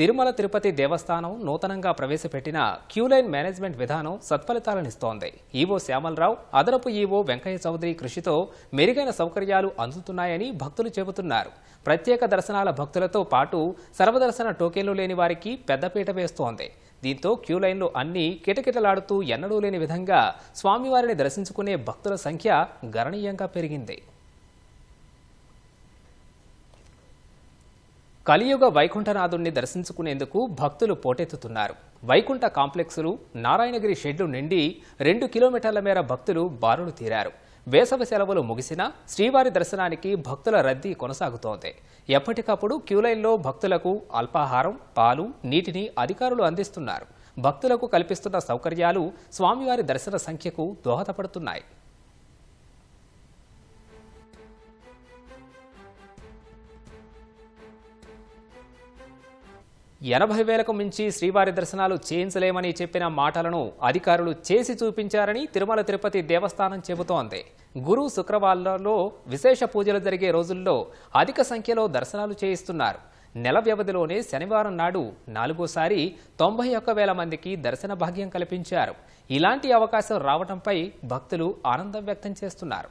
తిరుమల తిరుపతి దేవస్థానం నూతనంగా ప్రవేశపెట్టిన queue line management విధానం సత్ఫలితాలనిస్తోంది. ఈవో శ్యామలరావు అదనపు ఈవో వెంకయ్య చౌదరి కృషితో మెరుగైన సౌకర్యాలు అందుతున్నాయని భక్తులు చెబుతున్నారు. ప్రత్యేక దర్శనాల భక్తులతో పాటు సర్వదర్శన టోకెన్లు లేని వారికి పెద్దపీట వేస్తోంది. దీంతో క్యూలైన్లు అన్నీ కిటకిటలాడుతూ ఎన్నడూ లేని విధంగా స్వామివారిని దర్శించుకునే భక్తుల సంఖ్య గణనీయంగా పెరిగింది. కలియుగ వైకుంఠనాథుణ్ణి దర్శించుకునేందుకు భక్తులు పోటెత్తుతున్నారు. వైకుంఠ కాంప్లెక్సులు నారాయణగిరి షెడ్లు నిండి రెండు కిలోమీటర్ల మేర భక్తులు బారులు తీరారు. వేసవి సెలవులు ముగిసినా శ్రీవారి దర్శనానికి భక్తుల రద్దీ కొనసాగుతోంది. ఎప్పటికప్పుడు క్యూలైన్లో భక్తులకు అల్పాహారం పాలు నీటిని అధికారులు అందిస్తున్నారు. భక్తులకు కల్పిస్తున్న సౌకర్యాలు స్వామివారి దర్శన సంఖ్యకు దోహదపడుతున్నాయి. ఎనభై వేలకు మించి శ్రీవారి దర్శనాలు చేయించలేమని చెప్పిన మాటలను అధికారులు చేసి చూపించారని తిరుమల తిరుపతి దేవస్థానం చెబుతోంది. గురు శుక్రవారాల్లో విశేష పూజలు జరిగే రోజుల్లో అధిక సంఖ్యలో దర్శనాలు చేయిస్తున్నారు. నెల వ్యవధిలోనే శనివారం నాడు నాలుగోసారి తొంభై ఒక్క వేల మందికి దర్శన భాగ్యం కల్పించారు. ఇలాంటి అవకాశం రావడంపై భక్తులు ఆనందం వ్యక్తం చేస్తున్నారు.